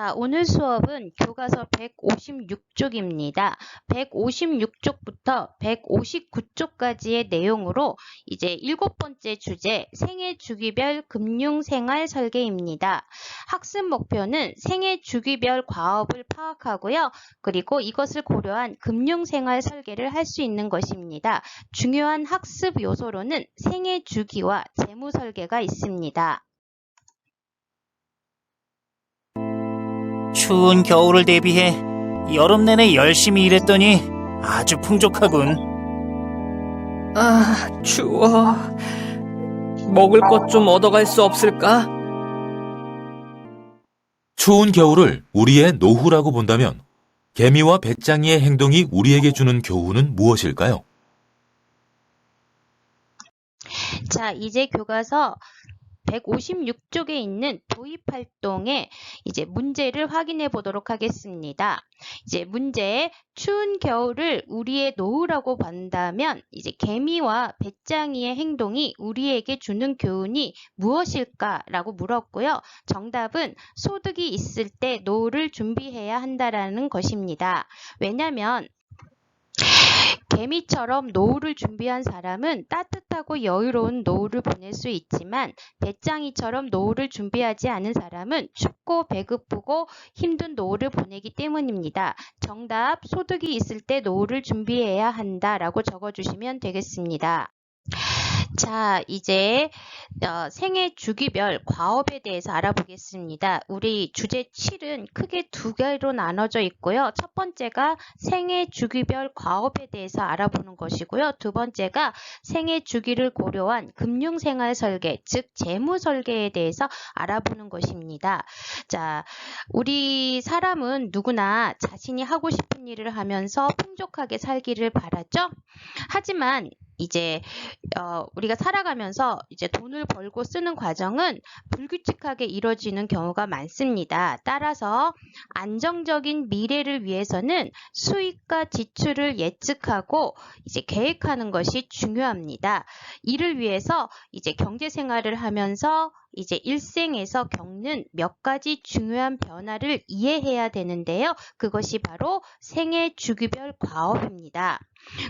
자, 오늘 수업은 교과서 156쪽입니다. 156쪽부터 159쪽까지의 내용으로 이제 일곱 번째 주제 생애 주기별 금융 생활 설계입니다. 학습 목표는 생애 주기별 과업을 파악하고요. 그리고 이것을 고려한 금융 생활 설계를 할 수 있는 것입니다. 중요한 학습 요소로는 생애 주기와 재무 설계가 있습니다. 추운 겨울을 대비해 여름 내내 열심히 일했더니 아주 풍족하군. 아, 추워. 먹을 것 좀 얻어갈 수 없을까? 추운 겨울을 우리의 노후라고 본다면 개미와 배짱이의 행동이 우리에게 주는 교훈은 무엇일까요? 자, 이제 교과서 156쪽에 있는 도입 활동의 이제 문제를 확인해 보도록 하겠습니다. 이제 문제 추운 겨울을 우리의 노후라고 본다면 이제 개미와 배짱이의 행동이 우리에게 주는 교훈이 무엇일까라고 물었고요. 정답은 소득이 있을 때 노후를 준비해야 한다라는 것입니다. 왜냐하면 개미처럼 노후를 준비한 사람은 따뜻하고 여유로운 노후를 보낼 수 있지만 배짱이처럼 노후를 준비하지 않은 사람은 춥고 배고프고 힘든 노후를 보내기 때문입니다. 정답 소득이 있을 때 노후를 준비해야 한다라고 적어주시면 되겠습니다. 자, 이제 어, 생애 주기별 과업에 대해서 알아보겠습니다. 우리 주제 7은 크게 두 개로 나눠져 있고요. 첫 번째가 생애 주기별 과업에 대해서 알아보는 것이고요. 두 번째가 생애 주기를 고려한 금융생활 설계, 즉 재무 설계에 대해서 알아보는 것입니다. 자, 우리 사람은 누구나 자신이 하고 싶은 일을 하면서 풍족하게 살기를 바라죠. 하지만 이제 어, 우리가 살아가면서 이제 돈을 벌고 쓰는 과정은 불규칙하게 이루어지는 경우가 많습니다. 따라서 안정적인 미래를 위해서는 수익과 지출을 예측하고 이제 계획하는 것이 중요합니다. 이를 위해서 이제 경제 생활을 하면서 이제 일생에서 겪는 몇 가지 중요한 변화를 이해해야 되는데요. 그것이 바로 생애 주기별 과업입니다.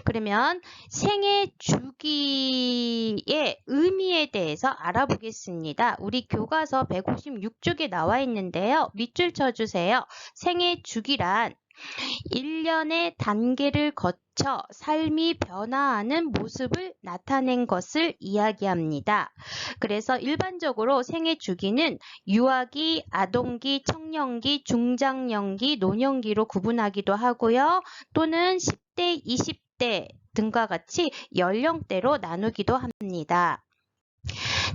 그러면 생애 주기의 의미에 대해서 알아보겠습니다. 우리 교과서 156쪽에 나와 있는데요. 밑줄 쳐주세요. 생애 주기란 1년의 단계를 거쳐 삶이 변화하는 모습을 나타낸 것을 이야기합니다. 그래서 일반적으로 생애 주기는 유아기, 아동기, 청년기, 중장년기, 노년기로 구분하기도 하고요. 또는 10대, 20대 등과 같이 연령대로 나누기도 합니다.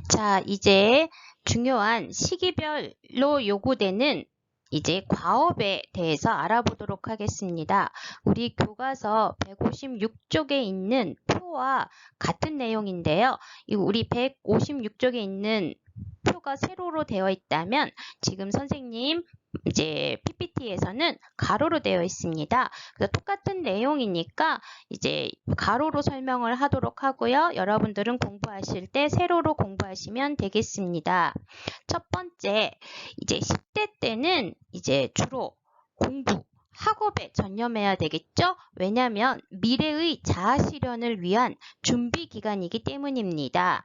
자, 이제 중요한 시기별로 요구되는 이제 과업에 대해서 알아보도록 하겠습니다. 우리 교과서 156쪽에 있는 표와 같은 내용인데요. 이 우리 156쪽에 있는 표가 세로로 되어 있다면 지금 선생님 이제 PPT에서는 가로로 되어 있습니다. 그래서 똑같은 내용이니까 이제 가로로 설명을 하도록 하고요. 여러분들은 공부하실 때 세로로 공부하시면 되겠습니다. 첫 번째, 이제 10대 때는 이제 주로 공부, 학업에 전념해야 되겠죠? 왜냐하면 미래의 자아 실현을 위한 준비 기간이기 때문입니다.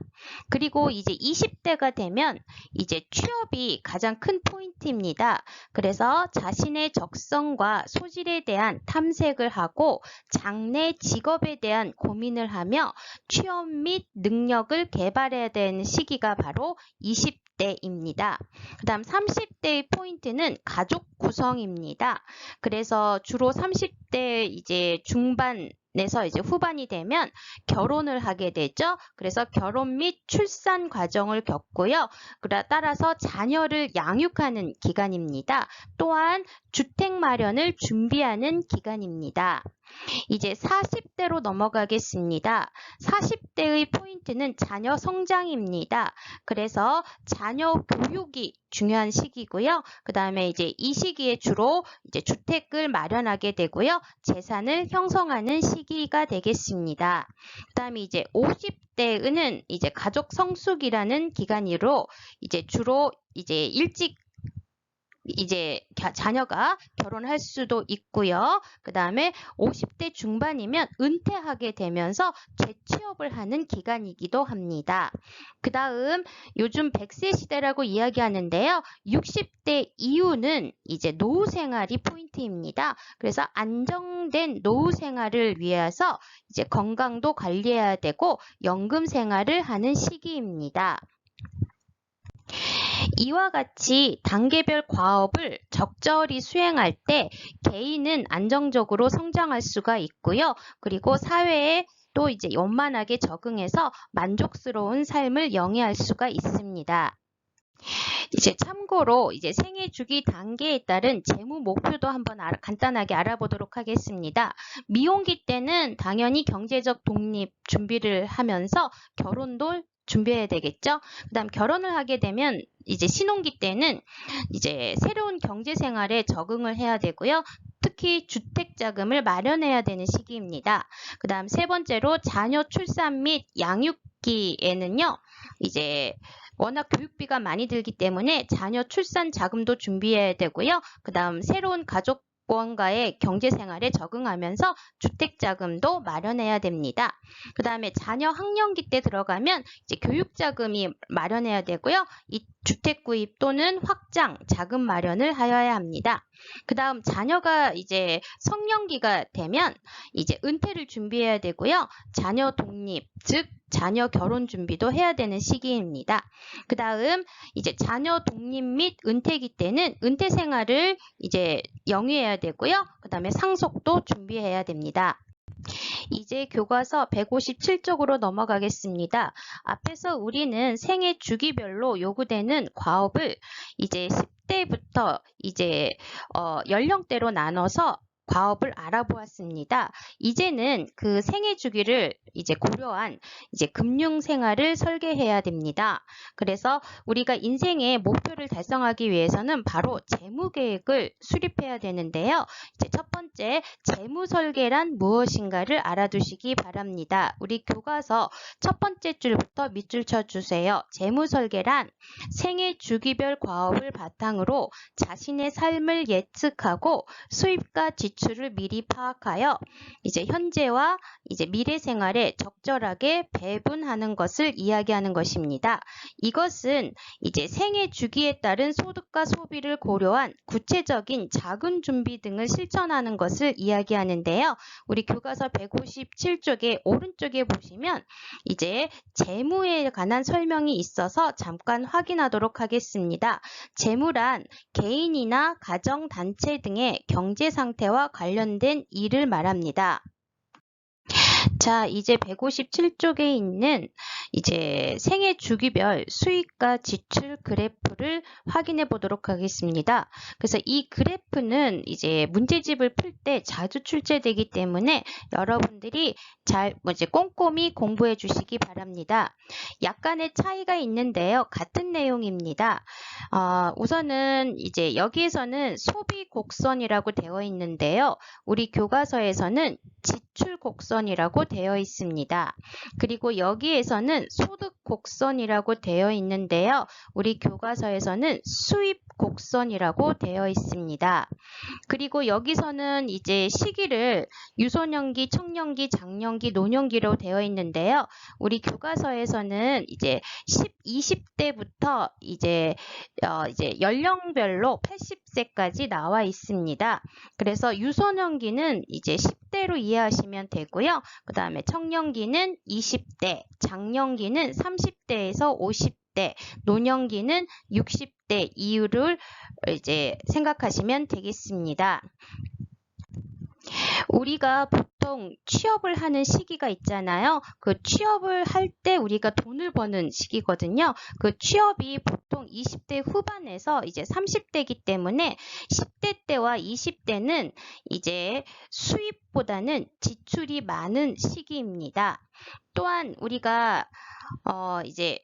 그리고 이제 20대가 되면 이제 취업이 가장 큰 포인트입니다. 그래서 자신의 적성과 소질에 대한 탐색을 하고 장래 직업에 대한 고민을 하며 취업 및 능력을 개발해야 되는 시기가 바로 20 대입니다. 그 다음 30대의 포인트는 가족 구성입니다. 그래서 주로 30대 이제 중반 에서 이제 후반이 되면 결혼을 하게 되죠. 그래서 결혼 및 출산 과정을 겪고요. 따라서 자녀를 양육하는 기간입니다. 또한 주택 마련을 준비하는 기간입니다. 이제 40대로 넘어가겠습니다. 40대의 포인트는 자녀 성장입니다. 그래서 자녀 교육이 중요한 시기고요. 그 다음에 이제 이 시기에 주로 이제 주택을 마련하게 되고요. 재산을 형성하는 시기가 되겠습니다. 그 다음에 이제 50대는 이제 가족 성숙이라는 기간으로 이제 주로 이제 일찍 이제 자- 자녀가 결혼할 수도 있고요. 그 다음에 50대 중반이면 은퇴하게 되면서 재취업을 하는 기간이기도 합니다. 그 다음 요즘 100세 시대라고 이야기하는데요. 60대 이후는 이제 노후 생활이 포인트입니다. 그래서 안정된 노후 생활을 위해서 이제 건강도 관리해야 되고 연금 생활을 하는 시기입니다. 이와 같이 단계별 과업을 적절히 수행할 때 개인은 안정적으로 성장할 수가 있고요. 그리고 사회에 또 이제 원만하게 적응해서 만족스러운 삶을 영위할 수가 있습니다. 이제 참고로 이제 생애 주기 단계에 따른 재무 목표도 한번 알아- 간단하게 알아보도록 하겠습니다. 미혼기 때는 당연히 경제적 독립 준비를 하면서 결혼도 준비해야 되겠죠. 그다음 결혼을 하게 되면 이제 신혼기 때는 이제 새로운 경제 생활에 적응을 해야 되고요. 특히 주택 자금을 마련해야 되는 시기입니다. 그다음 세 번째로 자녀 출산 및 양육기에는요. 이제 워낙 교육비가 많이 들기 때문에 자녀 출산 자금도 준비해야 되고요. 그다음 새로운 가족 원과의 경제 생활에 적응하면서 주택 자금도 마련해야 됩니다. 그 다음에 자녀 학령기 때 들어가면 이제 교육 자금이 마련해야 되고요. 이 주택 구입 또는 확장 자금 마련을 하여야 합니다. 그 다음 자녀가 이제 성년기가 되면 이제 은퇴를 준비해야 되고요. 자녀 독립, 즉 자녀 결혼 준비도 해야 되는 시기입니다. 그 다음 이제 자녀 독립 및 은퇴기 때는 은퇴 생활을 이제 영위해야 되고요. 그 다음에 상속도 준비해야 됩니다. 이제 교과서 157쪽으로 넘어가겠습니다. 앞에서 우리는 생애 주기별로 요구되는 과업을 이제 10대부터 이제 어, 연령대로 나눠서 과업을 알아보았습니다. 이제는 그 생애 주기를 이제 고려한 이제 금융 생활을 설계해야 됩니다. 그래서 우리가 인생의 목표를 달성하기 위해서는 바로 재무 계획을 수립해야 되는데요. 이제 첫 번째 재무 설계란 무엇인가를 알아두시기 바랍니다. 우리 교과서 첫 번째 줄부터 밑줄 쳐 주세요. 재무 설계란 생애 주기별 과업을 바탕으로 자신의 삶을 예측하고 수입과 지출 을 미리 파악하여 이제 현재와 이제 미래 생활에 적절하게 배분하는 것을 이야기하는 것입니다. 이것은 이제 생애 주기에 따른 소득과 소비를 고려한 구체적인 자금 준비 등을 실천하는 것을 이야기하는데요. 우리 교과서 157쪽에 오른쪽에 보시면 이제 재무에 관한 설명이 있어서 잠깐 확인하도록 하겠습니다. 재무란 개인이나 가정, 단체 등의 경제 상태와 관련된 일을 말합니다. 자, 이제 157쪽에 있는 이제 생애 주기별 수익과 지출 그래프를 확인해 보도록 하겠습니다. 그래서 이 그래프는 이제 문제집을 풀 때 자주 출제되기 때문에 여러분들이 잘뭐 이제 꼼꼼히 공부해 주시기 바랍니다. 약간의 차이가 있는데요. 같은 내용입니다. 어, 우선은 이제 여기에서는 소비 곡선이라고 되어 있는데요. 우리 교과서에서는 지 출 곡선이라고 되어 있습니다. 그리고 여기에서는 소득 곡선이라고 되어 있는데요. 우리 교과서에서는 수입 곡선이라고 되어 있습니다. 그리고 여기서는 이제 시기를 유소년기, 청년기, 장년기, 노년기로 되어 있는데요. 우리 교과서에서는 이제 10, 20대부터 이제 어, 이제 연령별로 80세까지 나와 있습니다. 그래서 유소년기는 이제 10대로 이해하시면 되고요. 그 다음에 청년기는 20대, 장년기는 30대에서 50대, 노년기는 60대 이후를 이제 생각하시면 되겠습니다. 우리가 보통 취업을 하는 시기가 있잖아요. 그 취업을 할 때 우리가 돈을 버는 시기거든요. 그 취업이 보통 20대 후반에서 이제 30대이기 때문에 10대 때와 20대는 이제 수입보다는 지출이 많은 시기입니다. 또한 우리가 어 이제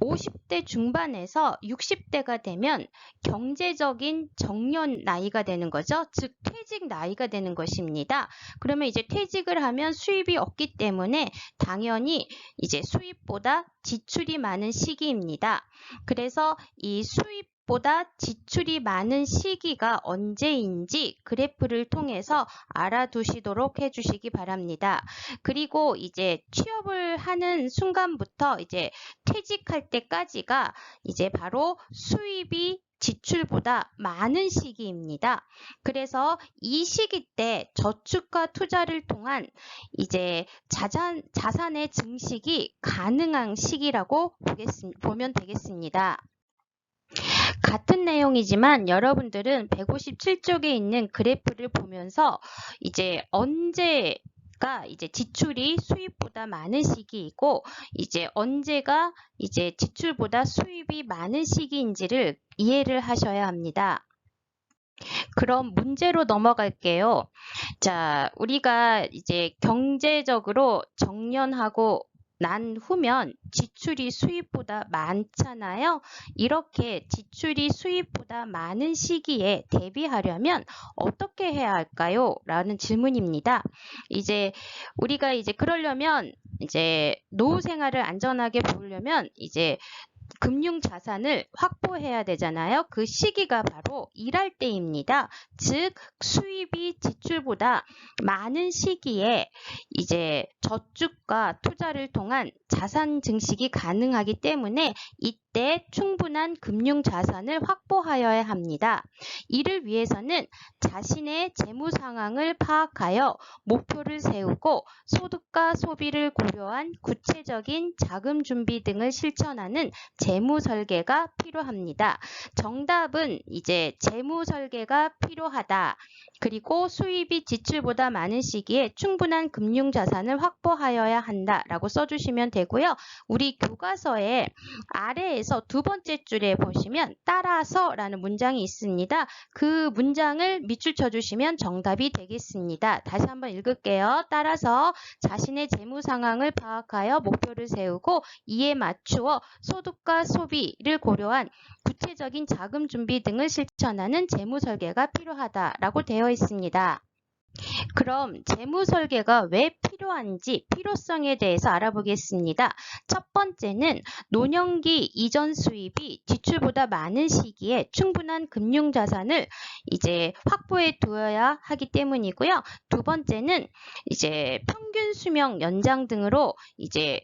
50대 중반에서 60대가 되면 경제적인 정년 나이가 되는 거죠. 즉 퇴직 나이가 되는 것입니다. 그러면 이제 퇴직을 하면 수입이 없기 때문에 당연히 이제 수입보다 지출이 많은 시기입니다. 그래서 이 수입 보다 지출이 많은 시기가 언제인지 그래프를 통해서 알아두시도록 해주시기 바랍니다. 그리고 이제 취업을 하는 순간부터 이제 퇴직할 때까지가 이제 바로 수입이 지출보다 많은 시기입니다. 그래서 이 시기 때 저축과 투자를 통한 이제 자산, 자산의 증식이 가능한 시기라고 보겠습, 보면 되겠습니다. 같은 내용이지만 여러분들은 157쪽에 있는 그래프를 보면서 이제 언제 가 이제 지출이 수입보다 많은 시기이고 이제 언제가 이제 지출보다 수입이 많은 시기인지를 이해를 하셔야 합니다. 그럼 문제로 넘어갈게요. 자, 우리가 이제 경제적으로 정년하고 난 후면 지출이 수입보다 많잖아요. 이렇게 지출이 수입보다 많은 시기에 대비하려면 어떻게 해야 할까요? 라는 질문입니다. 이제 우리가 이제 그러려면 이제 노후 생활을 안전하게 보려면 이제 금융 자산을 확보해야 되잖아요. 그 시기가 바로 일할 때입니다. 즉 수입이 지출보다 많은 시기에 이제 저축과 투자를 통한 자산 증식이 가능하기 때문에 이 때 충분한 금융 자산을 확보하여야 합니다. 이를 위해서는 자신의 재무 상황을 파악하여 목표를 세우고 소득과 소비를 고려한 구체적인 자금 준비 등을 실천하는 재무 설계가 필요합니다. 정답은 이제 재무 설계가 필요하다. 그리고 수입이 지출보다 많은 시기에 충분한 금융 자산을 확보하여야 한다라고 써주시면 되고요. 우리 교과서에 아래에 서 두 번째 줄에 보시면 따라서라는 문장이 있습니다. 그 문장을 밑줄 쳐주시면 정답이 되겠습니다. 다시 한번 읽을게요. 따라서 자신의 재무 상황을 파악하여 목표를 세우고 이에 맞추어 소득과 소비를 고려한 구체적인 자금 준비 등을 실천하는 재무 설계가 필요하다라고 되어 있습니다. 그럼 재무 설계가 왜 필요한지 필요성에 대해서 알아보겠습니다. 첫 번째는 노년기 이전 수입이 지출보다 많은 시기에 충분한 금융 자산을 이제 확보해 두어야 하기 때문이고요. 두 번째는 이제 평균 수명 연장 등으로 이제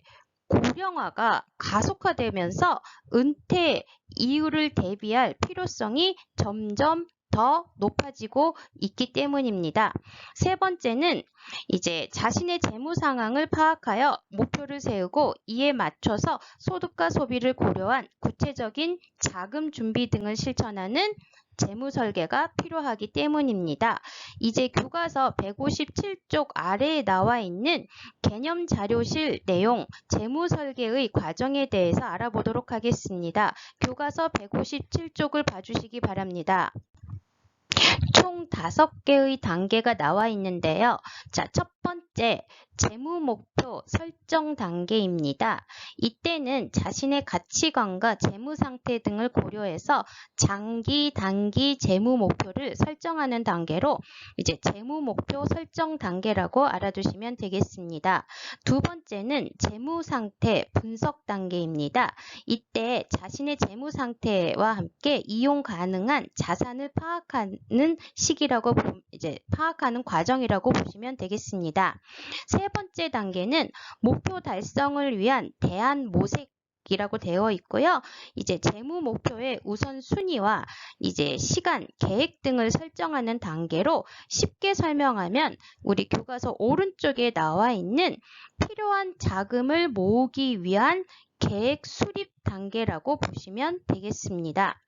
고령화가 가속화되면서 은퇴 이후를 대비할 필요성이 점점 더 높아지고 있기 때문입니다. 세 번째는 이제 자신의 재무 상황을 파악하여 목표를 세우고 이에 맞춰서 소득과 소비를 고려한 구체적인 자금 준비 등을 실천하는 재무 설계가 필요하기 때문입니다. 이제 교과서 157쪽 아래에 나와 있는 개념 자료실 내용 재무 설계의 과정에 대해서 알아보도록 하겠습니다. 교과서 157쪽을 봐주시기 바랍니다. 총 다섯 개의 단계가 나와 있는데요. 자, 첫 번째, 재무 목표 설정 단계입니다. 이때는 자신의 가치관과 재무 상태 등을 고려해서 장기, 단기 재무 목표를 설정하는 단계로 이제 재무 목표 설정 단계라고 알아두시면 되겠습니다. 두 번째는 재무 상태 분석 단계입니다. 이때 자신의 재무 상태와 함께 이용 가능한 자산을 파악하는 시기라고 보- 이제 파악하는 과정이라고 보시면 되겠습니다. 세 번째 단계는 목표 달성을 위한 대안 모색 이라고 되어 있고요. 이제 재무 목표의 우선 순위와 이제 시간, 계획 등을 설정하는 단계로 쉽게 설명하면 우리 교과서 오른쪽에 나와 있는 필요한 자금을 모으기 위한 계획 수립 단계라고 보시면 되겠습니다.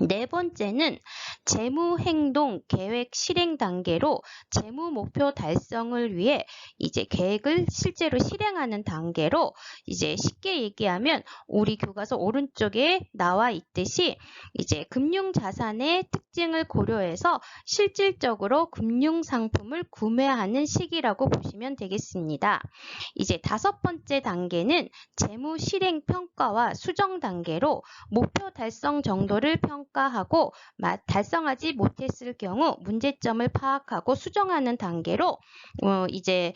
네 번째는 재무 행동 계획 실행 단계로 재무 목표 달성을 위해 이제 계획을 실제로 실행하는 단계로 이제 쉽게 얘기하면 우리 교과서 오른쪽에 나와 있듯이 이제 금융 자산의 특징을 고려해서 실질적으로 금융 상품을 구매하는 시기라고 보시면 되겠습니다. 이제 다섯 번째 단계는 재무 실행 평가와 수정 단계로 목표 달성 정도를 평가 하고 마- 달성하지 못했을 경우 문제점을 파악하고 수정하는 단계로 어, 이제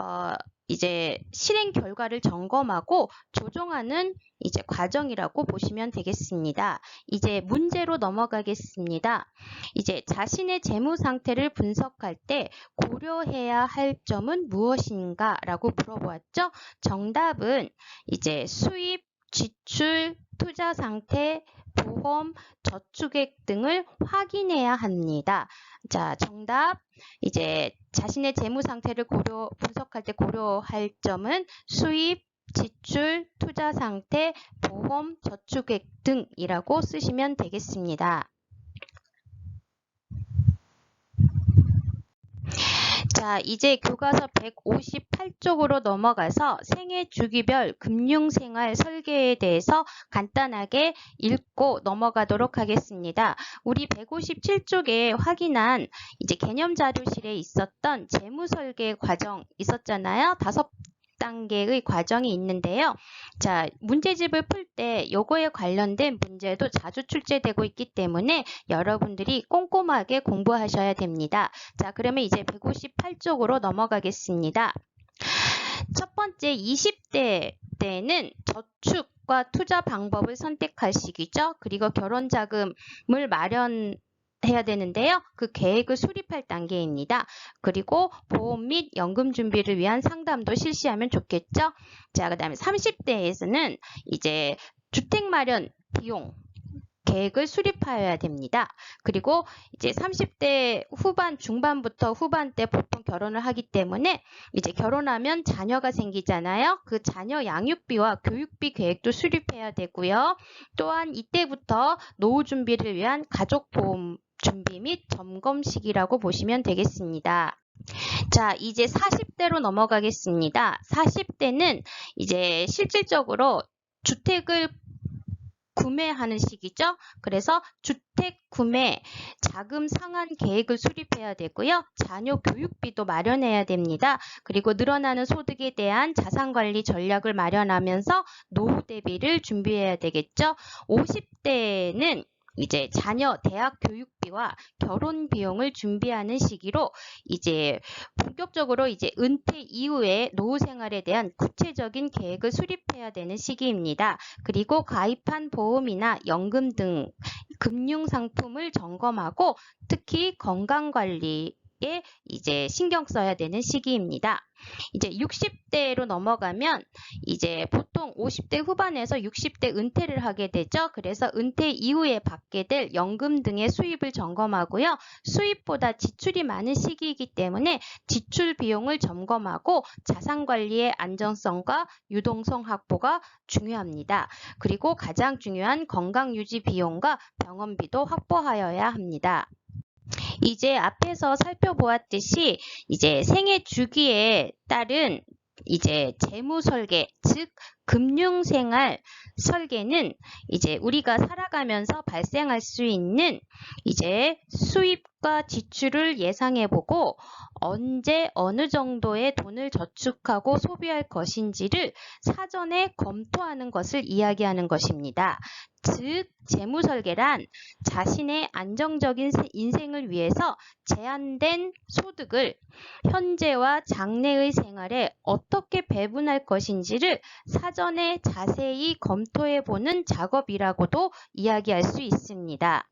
어, 이제 실행 결과를 점검하고 조정하는 이제 과정이라고 보시면 되겠습니다. 이제 문제로 넘어가겠습니다. 이제 자신의 재무 상태를 분석할 때 고려해야 할 점은 무엇인가 라고 물어보았죠. 정답은 이제 수입, 지출, 투자 상태, 보험, 저축액 등을 확인해야 합니다. 자, 정답. 이제 자신의 재무 상태를 고려, 분석할 때 고려할 점은 수입, 지출, 투자 상태, 보험, 저축액 등이라고 쓰시면 되겠습니다. 자, 이제 교과서 158쪽으로 넘어가서 생애 주기별 금융생활 설계에 대해서 간단하게 읽고 넘어가도록 하겠습니다. 우리 157쪽에 확인한 이제 개념 자료실에 있었던 재무 설계 과정 있었잖아요. 다섯 단계의 과정이 있는데요. 자, 문제집을 풀 때 요거에 관련된 문제도 자주 출제되고 있기 때문에 여러분들이 꼼꼼하게 공부하셔야 됩니다. 자, 그러면 이제 158쪽으로 넘어가겠습니다. 첫 번째 20대 때는 저축 과 투자 방법을 선택할 시기죠. 그리고 결혼 자금을 마련 해야 되는데요. 그 계획을 수립할 단계입니다. 그리고 보험 및 연금 준비를 위한 상담도 실시하면 좋겠죠. 자, 그 다음에 30대에서는 이제 주택 마련 비용 계획을 수립하여야 됩니다. 그리고 이제 30대 후반, 중반부터 후반 때 보통 결혼을 하기 때문에 이제 결혼하면 자녀가 생기잖아요. 그 자녀 양육비와 교육비 계획도 수립해야 되고요. 또한 이때부터 노후 준비를 위한 가족보험 준비 및 점검 시기라고 보시면 되겠습니다. 자, 이제 40대로 넘어가겠습니다. 40대는 이제 실질적으로 주택을 구매하는 시기죠. 그래서 주택 구매 자금 상환 계획을 수립해야 되고요. 자녀 교육비도 마련해야 됩니다. 그리고 늘어나는 소득에 대한 자산 관리 전략을 마련하면서 노후 대비를 준비해야 되겠죠. 50대는 이제 자녀 대학 교육비와 결혼 비용을 준비하는 시기로 이제 본격적으로 이제 은퇴 이후에 노후 생활에 대한 구체적인 계획을 수립해야 되는 시기입니다. 그리고 가입한 보험이나 연금 등 금융 상품을 점검하고 특히 건강 관리 에 이제 신경 써야 되는 시기입니다. 이제 60대로 넘어가면 이제 보통 50대 후반에서 60대 은퇴를 하게 되죠. 그래서 은퇴 이후에 받게 될 연금 등의 수입을 점검하고요. 수입보다 지출이 많은 시기이기 때문에 지출 비용을 점검하고 자산 관리의 안정성과 유동성 확보가 중요합니다. 그리고 가장 중요한 건강 유지 비용과 병원비도 확보하여야 합니다. 이제 앞에서 살펴보았듯이 이제 생애 주기에 따른 이제 재무 설계, 즉 금융 생활 설계는 이제 우리가 살아가면서 발생할 수 있는 이제 수입 과 지출을 예상해 보고 언제 어느 정도의 돈을 저축하고 소비할 것인지를 사전에 검토하는 것을 이야기하는 것입니다. 즉 재무 설계란 자신의 안정적인 세- 인생을 위해서 제한된 소득을 현재와 장래의 생활에 어떻게 배분할 것인지를 사전에 자세히 검토해 보는 작업이라고도 이야기할 수 있습니다.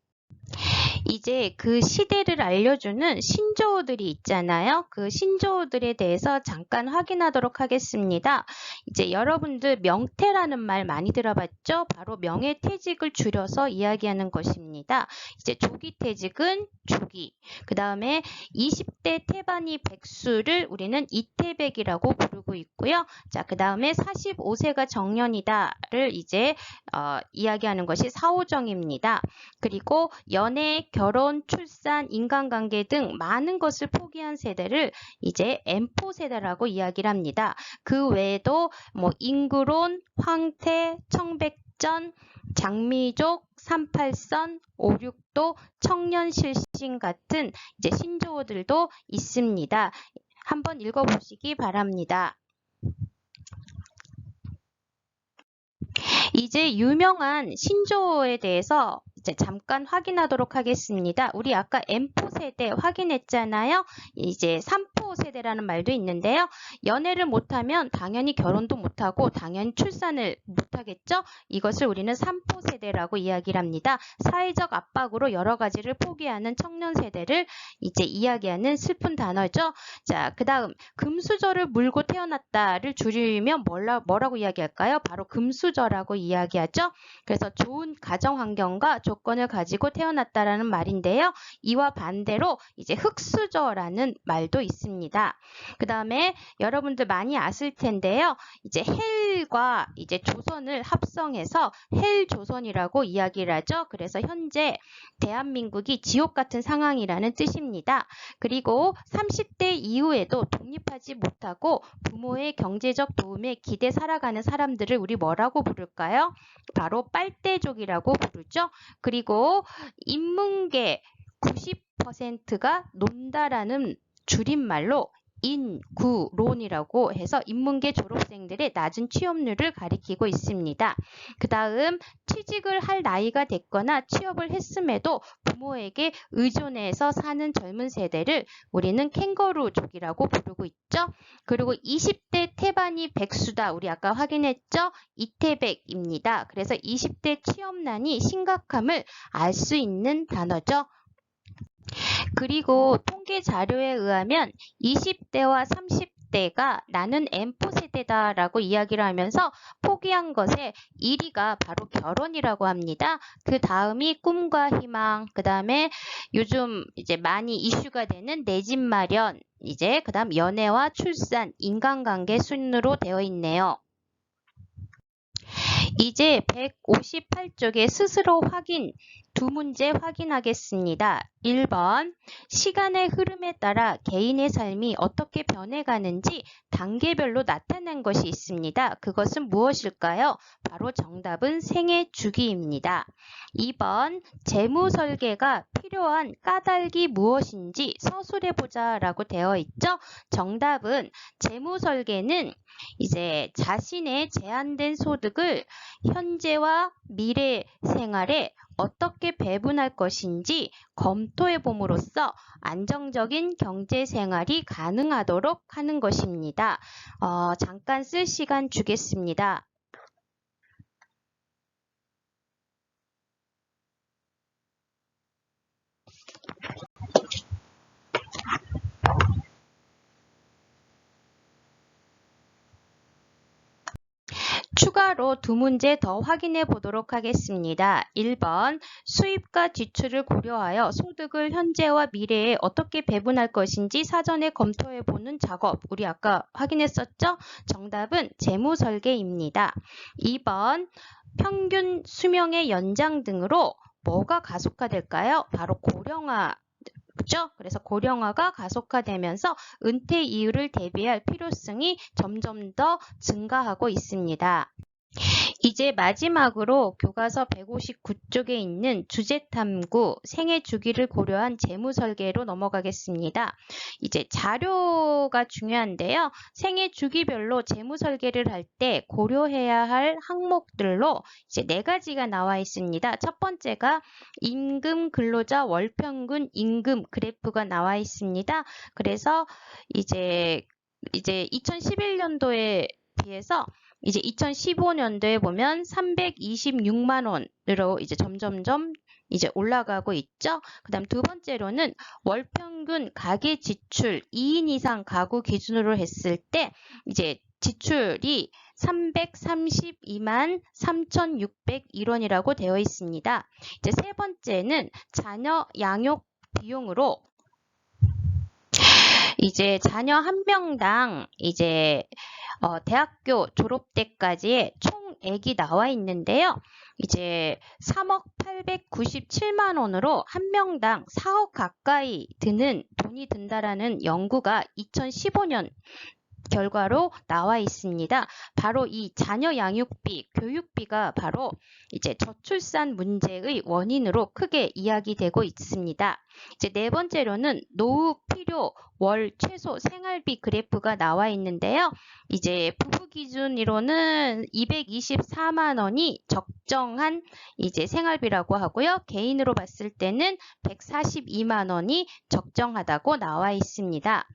이제 그 시대를 알려주는 신조어들이 있잖아요. 그 신조어들에 대해서 잠깐 확인하도록 하겠습니다. 이제 여러분들 명태라는 말 많이 들어봤죠? 바로 명예퇴직을 줄여서 이야기하는 것입니다. 이제 조기퇴직은 조기. 그 다음에 20대 태반이 백수를 우리는 이태백이라고 부르고 있고요. 자, 그 다음에 45세가 정년이다를 이제 어, 이야기하는 것이 사오정입니다. 그리고 연애, 결혼, 출산, 인간관계 등 많은 것을 포기한 세대를 이제 M4 세대라고 이야기를 합니다. 그 외에도 뭐 인구론, 황태, 청백전, 장미족, 38선, 56도, 청년 실신 같은 이제 신조어들도 있습니다. 한번 읽어보시기 바랍니다. 이제 유명한 신조어에 대해서 이제 잠깐 확인하도록 하겠습니다. 우리 아까 M4 세대 확인했잖아요. 이제 3포 세대라는 말도 있는데요. 연애를 못하면 당연히 결혼도 못하고 당연히 출산을 못하겠죠. 이것을 우리는 3포 세대라고 이야기를 합니다. 사회적 압박으로 여러 가지를 포기하는 청년 세대를 이제 이야기하는 슬픈 단어죠. 자, 그 다음 금수저를 물고 태어났다를 줄이면 뭐라, 뭐라고 이야기할까요? 바로 금수저라고 이야기하죠. 그래서 좋은 가정 환경과 조건을 가지고 태어났다라는 말인데요. 이와 반대로 이제 흙수저라는 말도 있습니다. 그 다음에 여러분들 많이 아실 텐데요. 이제 헬 과 이제 조선을 합성해서 헬조선이라고 이야기를 하죠. 그래서 현재 대한민국이 지옥 같은 상황이라는 뜻입니다. 그리고 30대 이후에도 독립하지 못하고 부모의 경제적 도움에 기대 살아가는 사람들을 우리 뭐라고 부를까요? 바로 빨대족이라고 부르죠. 그리고 인문계 90%가 논다라는 줄임말로 인구론이라고 해서 인문계 졸업생들의 낮은 취업률을 가리키고 있습니다. 그 다음 취직을 할 나이가 됐거나 취업을 했음에도 부모에게 의존해서 사는 젊은 세대를 우리는 캥거루족이라고 부르고 있죠. 그리고 20대 태반이 백수다. 우리 아까 확인했죠? 이태백입니다. 그래서 20대 취업난이 심각함을 알 수 있는 단어죠. 그리고 통계 자료에 의하면 20대와 30대가 나는 M4 세대다라고 이야기를 하면서 포기한 것의 1위가 바로 결혼이라고 합니다. 그 다음이 꿈과 희망, 그 다음에 요즘 이제 많이 이슈가 되는 내 집 마련, 이제 그 다음 연애와 출산, 인간관계 순으로 되어 있네요. 이제 158쪽에 스스로 확인, 두 문제 확인하겠습니다. 1번, 시간의 흐름에 따라 개인의 삶이 어떻게 변해가는지 단계별로 나타난 것이 있습니다. 그것은 무엇일까요? 바로 정답은 생애 주기입니다. 2번, 재무 설계가 필요한 까닭이 무엇인지 서술해보자 라고 되어 있죠. 정답은 재무 설계는 이제 자신의 제한된 소득을 현재와 미래 생활에 어떻게 배분할 것인지 검토해 봄으로써 안정적인 경제 생활이 가능하도록 하는 것입니다. 어, 잠깐 쓸 시간 주겠습니다. 추가로 두 문제 더 확인해 보도록 하겠습니다. 1번 수입과 지출을 고려하여 소득을 현재와 미래에 어떻게 배분할 것인지 사전에 검토해 보는 작업. 우리 아까 확인했었죠? 정답은 재무 설계입니다. 2번 평균 수명의 연장 등으로 뭐가 가속화될까요? 바로 고령화 그죠? 그래서 고령화가 가속화되면서 은퇴 이후를 대비할 필요성이 점점 더 증가하고 있습니다. 이제 마지막으로 교과서 159쪽에 있는 주제탐구 생애 주기를 고려한 재무 설계로 넘어가겠습니다. 이제 자료가 중요한데요. 생애 주기별로 재무 설계를 할 때 고려해야 할 항목들로 이제 네 가지가 나와 있습니다. 첫 번째가 임금 근로자 월평균 임금 그래프가 나와 있습니다. 그래서 이제 이제 2011년도에 비해서 이제 2015년도에 보면 326만 원으로 이제 점점점 이제 올라가고 있죠. 그다음 두 번째로는 월 평균 가계 지출 2인 이상 가구 기준으로 했을 때 이제 지출이 332만 3,601원이라고 되어 있습니다. 이제 세 번째는 자녀 양육 비용으로 이제 자녀 한 명당 이제 어, 대학교 졸업 때까지의 총액이 나와 있는데요. 이제 3억 897만 원으로 한 명당 4억 가까이 드는 돈이 든다라는 연구가 2015년 결과로 나와 있습니다. 바로 이 자녀 양육비, 교육비가 바로 이제 저출산 문제의 원인으로 크게 이야기되고 있습니다. 이제 네 번째로는 노후 필요 월 최소 생활비 그래프가 나와 있는데요. 이제 부부 기준으로는 224만 원이 적정한 이제 생활비라고 하고요. 개인으로 봤을 때는 142만 원이 적정하다고 나와 있습니다.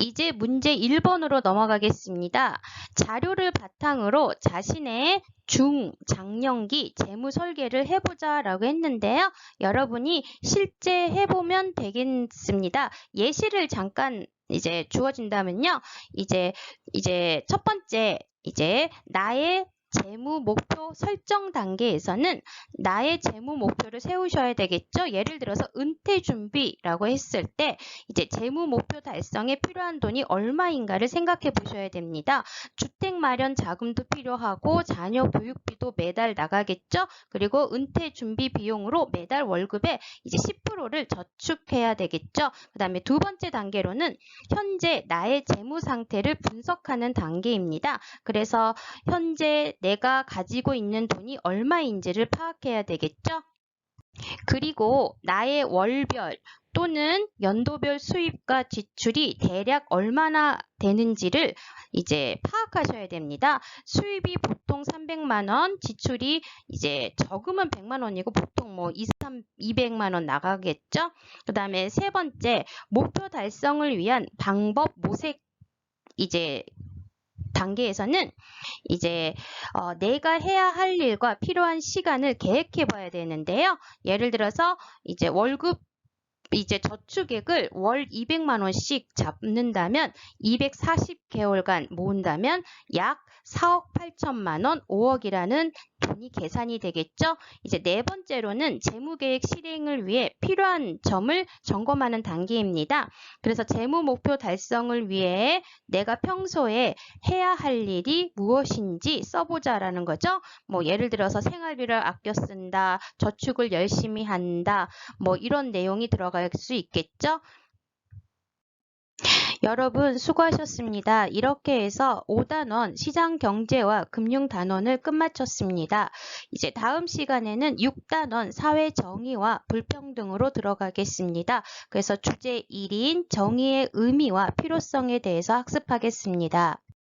이제 문제 1번으로 넘어가겠습니다. 자료를 바탕으로 자신의 중, 장년기 재무 설계를 해보자 라고 했는데요. 여러분이 실제 해보면 되겠습니다. 예시를 잠깐 이제 주어진다면요. 이제, 이제 첫 번째, 이제 나의 재무 목표 설정 단계에서는 나의 재무 목표를 세우셔야 되겠죠. 예를 들어서 은퇴 준비라고 했을 때 이제 재무 목표 달성에 필요한 돈이 얼마인가를 생각해 보셔야 됩니다. 주택 마련 자금도 필요하고 자녀 교육비도 매달 나가겠죠. 그리고 은퇴 준비 비용으로 매달 월급에 이제 10%를 저축해야 되겠죠. 그다음에 두 번째 단계로는 현재 나의 재무 상태를 분석하는 단계입니다. 그래서 현재 내가 가지고 있는 돈이 얼마인지를 파악해야 되겠죠. 그리고 나의 월별 또는 연도별 수입과 지출이 대략 얼마나 되는지를 이제 파악하셔야 됩니다. 수입이 보통 300만 원, 지출이 이제 적으면 100만 원이고 보통 뭐 2, 3, 200만 원 나가겠죠. 그 다음에 세 번째, 목표 달성을 위한 방법 모색 이제 단계에서는 이제 어, 내가 해야 할 일과 필요한 시간을 계획해 봐야 되는데요. 예를 들어서 이제 월급 이제 저축액을 월 200만 원씩 잡는다면 240개월간 모은다면 약 4억 8천만 원, 5억이라는 돈이 계산이 되겠죠. 이제 네 번째로는 재무계획 실행을 위해 필요한 점을 점검하는 단계입니다. 그래서 재무 목표 달성을 위해 내가 평소에 해야 할 일이 무엇인지 써보자라는 거죠. 뭐 예를 들어서 생활비를 아껴 쓴다, 저축을 열심히 한다, 뭐 이런 내용이 들어갈 수 있겠죠. 여러분 수고하셨습니다. 이렇게 해서 5단원 시장 경제와 금융 단원을 끝마쳤습니다. 이제 다음 시간에는 6단원 사회 정의와 불평등으로 들어가겠습니다. 그래서 주제 1인 정의의 의미와 필요성에 대해서 학습하겠습니다.